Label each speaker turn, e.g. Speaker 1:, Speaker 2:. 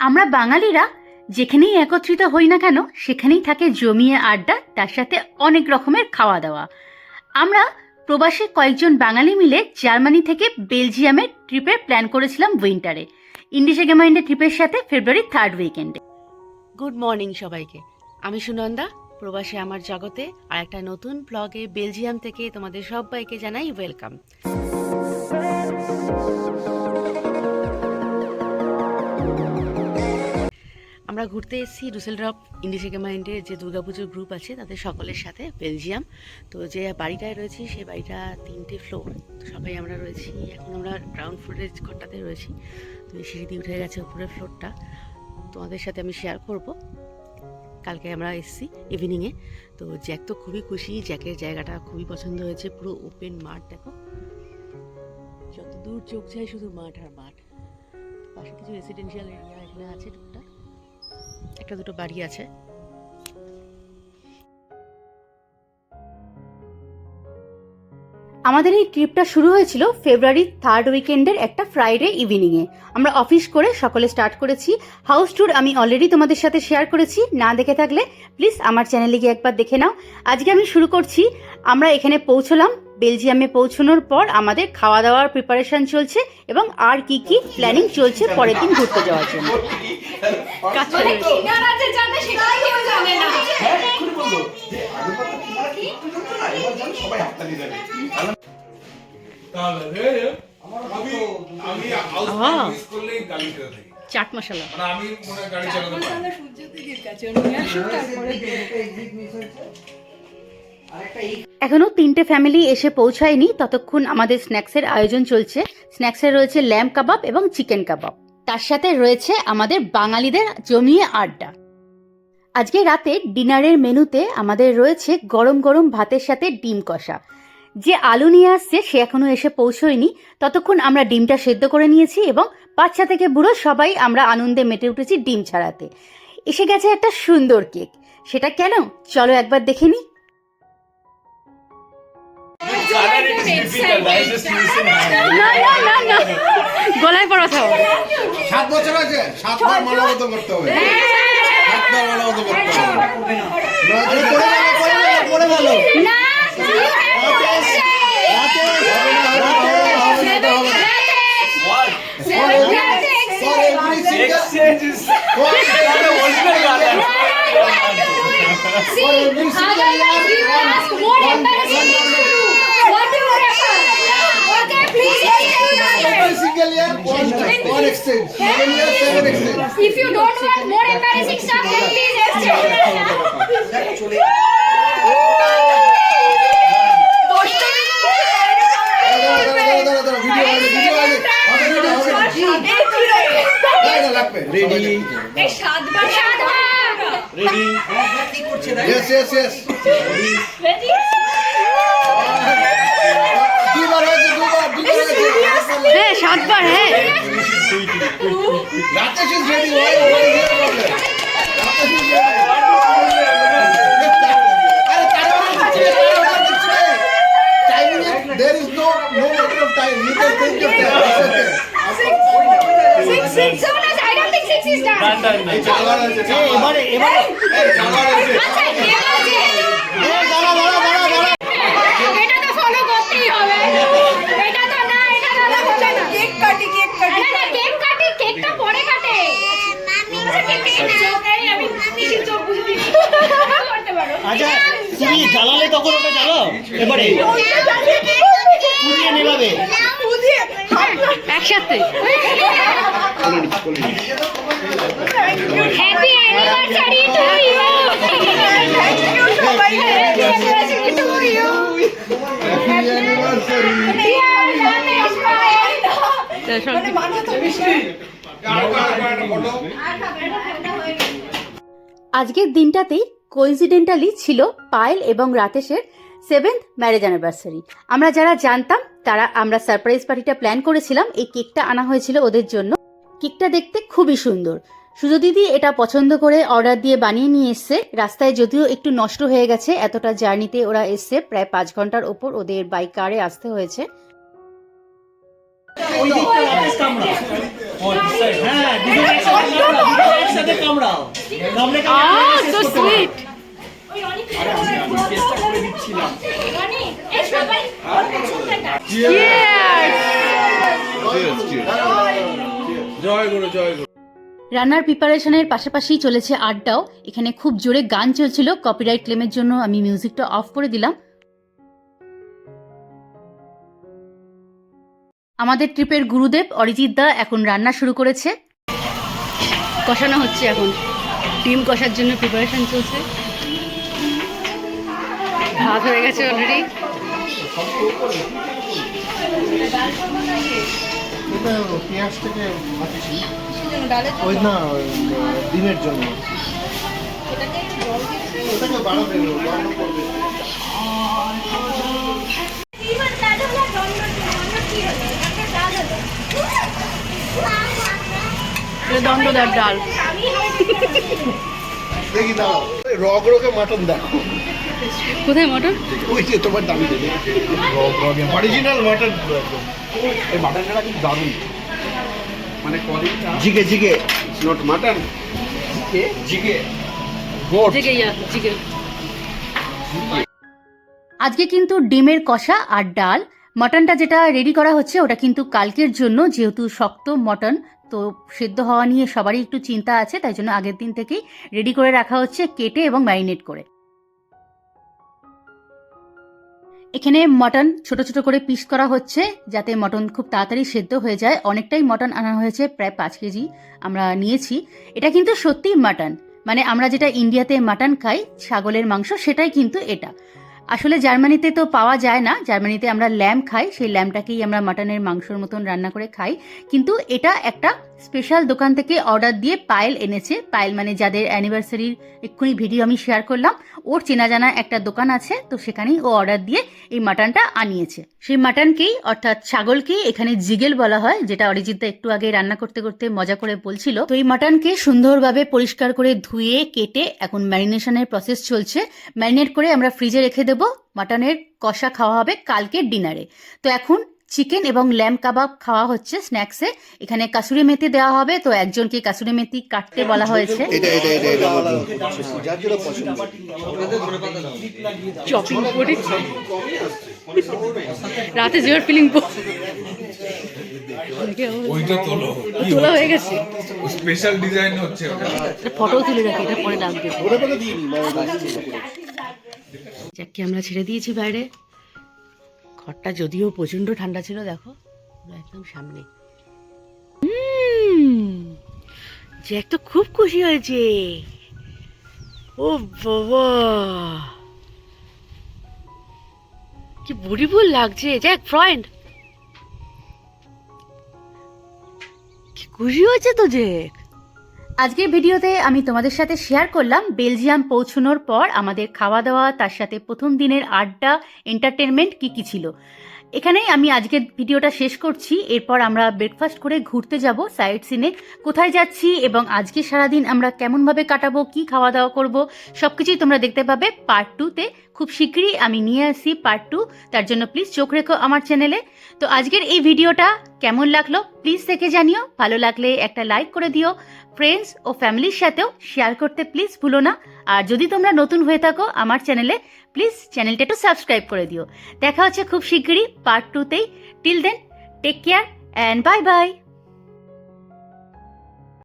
Speaker 1: আমরা বাঙালিরা যেখানেই একত্রিত হই না কেন, সেখানেই থাকে জমিয়ে আড্ডা, তার সাথে অনেক রকমের খাওয়া দাওয়া আমরা প্রবাসী কয়েকজন বাঙালি মিলে জার্মানি থেকে বেলজিয়ামের ট্রিপের প্ল্যান করেছিলাম উইন্টারে। ইন্ডিসেগে মাইন্ডের ট্রিপের সাথে ফেব্রুয়ারি থার্ড উইকেন্ডে।
Speaker 2: গুড মর্নিং সবাইকে। আমি সুনন্দা, প্রবাসে আমার জগতে, আর একটা নতুন ব্লগে বেলজিয়াম থেকে তোমাদের সবাইকে জানাই ওয়েলকাম। আমরা ঘুরতে এসেছি রুসেল রুসেলড্রপ ইন্ডিসেকে মাইন্ডের যে দুর্গাপুজোর গ্রুপ আছে, তাদের সকলের সাথে, বেলজিয়াম। তো যে বাড়িটায় রয়েছি সেই বাড়িটা তিনটে ফ্লোর তো সবাই আমরা রয়েছি, এখন আমরা গ্রাউন্ড ফ্লোরের ঘরটাতে রয়েছি। তো সিঁড়ি দিয়ে উঠে গেছে উপরের ফ্লোরটা তোমাদের সাথে আমি শেয়ার করব। কালকে আমরা এসেছি ইভিনিংয়ে তো জ্যাক তো খুবই খুশি, জ্যাকের জায়গাটা খুবই পছন্দ হয়েছে, পুরো ওপেন মাঠ দেখো। যত দূর চোখ যায় শুধু মাঠ আর মাঠ। পাশে কিছু রেসিডেন্সিয়াল এরিয়া এখানে আছে টুকটাক। একটা দুটো বাড়ি আছে।
Speaker 1: আমাদের এই ট্রিপটা শুরু হয়েছিল ফেব্রুয়ারি থার্ড উইকেন্ডের একটা ফ্রাইডে ইভিনিংয়ে আমরা অফিস করে সকলে স্টার্ট করেছি। হাউস ট্যুর আমি অলরেডি তোমাদের সাথে শেয়ার করেছি। না দেখে থাকলে প্লিজ আমার চ্যানেলে গিয়ে একবার দেখে নাও। আজকে আমি শুরু করছি। আমরা এখানে পৌঁছলাম। বেলজিয়ামে পৌঁছানোর পর আমাদের খাওয়া দাওয়ার প্রিপারেশন চলছে এবং আর কি কি প্ল্যানিং চলছে পরের দিন ঘুরতে যাওয়ার জন্য
Speaker 3: হ্যাঁ
Speaker 2: চাট মশলা
Speaker 4: মানে আমি মনে হয় গাড়ি চালাতে পারি
Speaker 5: আমরা সূর্য দিদির কাছে নিয়ে আসুন তারপরে
Speaker 1: এখনও তিনটে ফ্যামিলি এসে পৌঁছায়নি। ততক্ষণ আমাদের স্ন্যাক্সের আয়োজন চলছে। স্ন্যাক্সে রয়েছে ল্যাম্প কাবাব এবং চিকেন কাবাব তার সাথে রয়েছে আমাদের বাঙালিদের জমিয়ে আড্ডা। আজকে রাতে ডিনারের মেনুতে আমাদের রয়েছে গরম গরম ভাতের সাথে ডিম কষা। যে আলু নিয়ে আসছে, সে এখনও এসে পৌঁছয়নি। ততক্ষণ আমরা ডিমটা সেদ্ধ করে নিয়েছি এবং বাচ্চা থেকে বুড়ো সবাই আমরা আনন্দে মেতে উঠেছি ডিম ছাড়াতে। এসে গেছে একটা সুন্দর কেক। সেটা কেন? চলো একবার দেখে নিই। গলায় পড়া থাও
Speaker 3: সাত বছর আছে সাতবার মালাবদ্ধ করতে হবে। সাতবার মালাবদ্ধ করতে হবে। নয়তো পড়ে গেল পড়ে গেল single year one one exchange single year seven exchange
Speaker 5: If you don't want more embarrassing stuff, then please exchange.
Speaker 3: দাঁড়া দাঁড়া দাঁড়া ভিডিও আছে ভিডিও আছে হবে না হবে না লাগবে রেডি
Speaker 5: এই সাতবার সাতবার
Speaker 3: ইয়েস ইয়েস ইয়েস দুবার হয়েছে দুবার দুবার হয়েছে
Speaker 1: হ্যাঁ সাতবার হ্যাঁ
Speaker 3: রাতে শেষ রেডি হয় হয় প্রবলেম রাতে শেষ রেডি আরে তার timing there is no no matter of time you can take your time it's okay
Speaker 5: Six, six, so nice. I don't think six is done.
Speaker 3: এবারে এবারে
Speaker 5: আচ্ছা, এবার যেহেতু এটা তো follow করতেই হবে। এটা তো না, এটা তো না, হলো না। না, না, কেক কাটে, কেকটা পরে কাটে। আচ্ছা, কেক কেটে নাও। এই, আমি পিসির চোখ বুঝে দিচ্ছি। করতে পারো।
Speaker 6: আচ্ছা তুমি জ্বালালে তখন ওটা জ্বালাও। এবারে
Speaker 1: আজকের দিনটাতেই কোইন্সিডেন্টালি ছিল পায়েল এবং রাকেশের সেভেন্থ ম্যারেজ অ্যানিভার্সারি আমরা যারা জানতাম, তারা, আমরা সারপ্রাইজ পার্টিটা প্ল্যান করেছিলাম, এই কেকটা আনা হয়েছিল ওদের জন্য। কেকটা দেখতে খুবই সুন্দর। সুজো দিদি এটা পছন্দ করে অর্ডার দিয়ে বানিয়ে নিয়ে এসছে। রাস্তায় যদিও একটু নষ্ট হয়ে গেছে, এতটা জার্নিতে ওরা এসছে, প্রায় পাঁচ ঘণ্টার ওপর ওদের বাইক কারে আসতে হয়েছে।
Speaker 6: হ্যাঁ দুজন একসাথে কামড়াও। দুজন একসাথে কামড়াও। কামড়ে কামড়ে
Speaker 2: সো। সুইট
Speaker 1: রান্নার প্রিপারেশনের পাশাপাশি চলেছে আড্ডাও। এখানে খুব জোরে গান চলছিল। কপিরাইট ক্লেমের জন্য আমি মিউজিকটা অফ করে দিলাম। আমাদের ট্রিপের গুরুদেব অরিজিৎ দা এখন রান্না শুরু করেছে।
Speaker 2: কষানো হচ্ছে এখন। ডিম কষার জন্য প্রিপারেশন চলছে। ভাত হয়ে গেছে অলরেডি
Speaker 3: পেঁয়াজ থেকে ডিমের জন্য। ওটাকে বাড়াবে গরম করবে
Speaker 5: এবার দাদা বলে দণ্ড দণ্ড কি হলো একটা ডাল হলো
Speaker 2: এটা দণ্ডদার ডাল।
Speaker 3: দেখি দাও রগ রগে মাটন দেখো।
Speaker 2: কোথায় মটর
Speaker 3: ওই যে তোমার দামি দেবে অরিজিনাল মাটন। এই মাটনটা কিন্তু দারুণ। মানে কোয়ালিটিটা জিগে জিগে নট মাটন জিগে জিগে গোট
Speaker 2: জিগে ইয়া জিগে
Speaker 1: আজকে কিন্তু ডিমের কষা আর ডাল। মটনটা যেটা রেডি করা হচ্ছে ওটা কিন্তু কালকের জন্য যেহেতু শক্ত মটন তো সেদ্ধ হওয়া নিয়ে সবারই একটু চিন্তা আছে, তাই জন্য আগের দিন থেকেই রেডি করে রাখা হচ্ছে কেটে এবং ম্যারিনেট করে। এখানে মটন ছোট ছোট করে পিস করা হচ্ছে, যাতে মটন খুব তাড়াতাড়ি সেদ্ধ হয়ে যায়। অনেকটাই মটন আনা হয়েছে, প্রায় পাঁচ কেজি আমরা নিয়েছি। এটা কিন্তু সত্যিই মাটন মানে আমরা যেটা ইন্ডিয়াতে মাটন খাই, ছাগলের মাংস, সেটাই কিন্তু এটা। আসলে জার্মানিতে তো পাওয়া যায় না। জার্মানিতে আমরা ল্যাম্প খাই, সেই ল্যাম্পটাকেই আমরা মাটনের মাংসর মতন রান্না করে খাই। কিন্তু এটা একটা স্পেশাল দোকান থেকে অর্ডার দিয়ে পায়েল এনেছে। পায়েল মানে যাদের অ্যানিভার্সারির এক্ষুনি ভিডিও আমি শেয়ার করলাম, ওর চেনা জানা একটা দোকান আছে, তো সেখানেই ও অর্ডার দিয়ে এই মাটনটা আনিয়েছে। সেই মাটনকেই, অর্থাৎ ছাগলকেই এখানে জিগেল বলা হয়, যেটা অরিজিৎদা একটু আগে রান্না করতে করতে মজা করে বলছিল। তো এই মাটনকে সুন্দরভাবে পরিষ্কার করে ধুয়ে, কেটে এখন ম্যারিনেশনের প্রসেস চলছে। ম্যারিনেট করে আমরা ফ্রিজে রেখে দেবো। মাটনের কষা খাওয়া হবে কালকের ডিনারে। তো এখন চিকেন এবং ল্যাম্প কাবাব খাওয়া হচ্ছে স্ন্যাক্সে। এখানে কাসুরি মেথি দেওয়া হবে তো একজনকে কাসুরি মেথি কাটতে বলা হয়েছে।
Speaker 2: চপিং করে রাতে জিওর ফিলিং
Speaker 4: ওইটা তোলো।
Speaker 2: তোলা হয়ে গেছে।
Speaker 4: স্পেশাল ডিজাইন হচ্ছে ওটা।
Speaker 2: ফটো তুলে রাখি এটা পরে লাগবে
Speaker 3: বলে
Speaker 2: আমরা ছেড়ে দিয়েছি বাইরে। ঘরটা যদিও প্রচণ্ড ঠান্ডা ছিল, দেখো একদম সামনে। জ্যাক তো খুব খুশি হয়েছে। ও বাবা! কি বুড়িবুল লাগছে, জ্যাক ফ্রেন্ড কি খুশি হয়েছে তো, জ্যাক?
Speaker 1: আজকের ভিডিওতে আমি তোমাদের সাথে শেয়ার করলাম বেলজিয়াম পৌঁছানোর পর আমাদের খাওয়া দাওয়া তার সাথে প্রথম দিনের আড্ডা এন্টারটেনমেন্ট কি কি ছিল। এখানেই আমি আজকের ভিডিওটা শেষ করছি। এরপর আমরা ব্রেকফাস্ট করে ঘুরতে যাব সাইড সিনে কোথায় যাচ্ছি এবং আজকে সারাদিন আমরা কেমনভাবে কাটাবো, কি খাওয়া দাওয়া করব সব কিছুই তোমরা দেখতে পাবে পার্ট টুতে খুব শীঘ্রই আমি নিয়ে আসি পার্ট টু তার জন্য প্লিজ চোখ রেখো আমার চ্যানেলে তো আজকের এই ভিডিওটা কেমন লাগল? প্লিজ দেখে জানিও। ভালো লাগলে একটা লাইক করে দিও। ফ্রেন্ডস ও ফ্যামিলির সাথেও শেয়ার করতে প্লিজ ভুলো না। আর যদি তোমরা নতুন হয়ে থাকো আমার চ্যানেলে প্লিজ চ্যানেলটা একটু সাবস্ক্রাইব করে দিও। দেখা হচ্ছে খুব শিগগিরই part টুতেই till then take care and bye bye